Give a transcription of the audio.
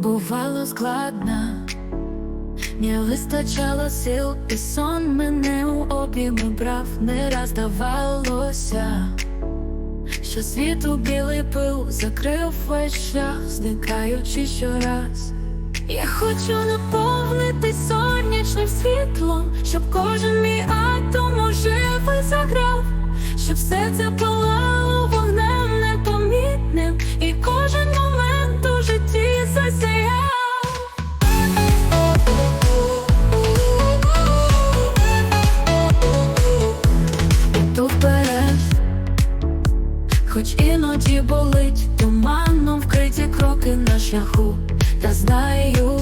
бувало складно, не вистачало сил, і сон мене у обійми брав, не раз здавалося, що світу білий пил закрив весь шлях, зникаючи щораз. Я хочу наповнити сонячним світлом, щоб кожен мій атом ожив і заграв, щоб серце палало хоч іноді болить, туманом вкриті кроки на шляху, та знаю,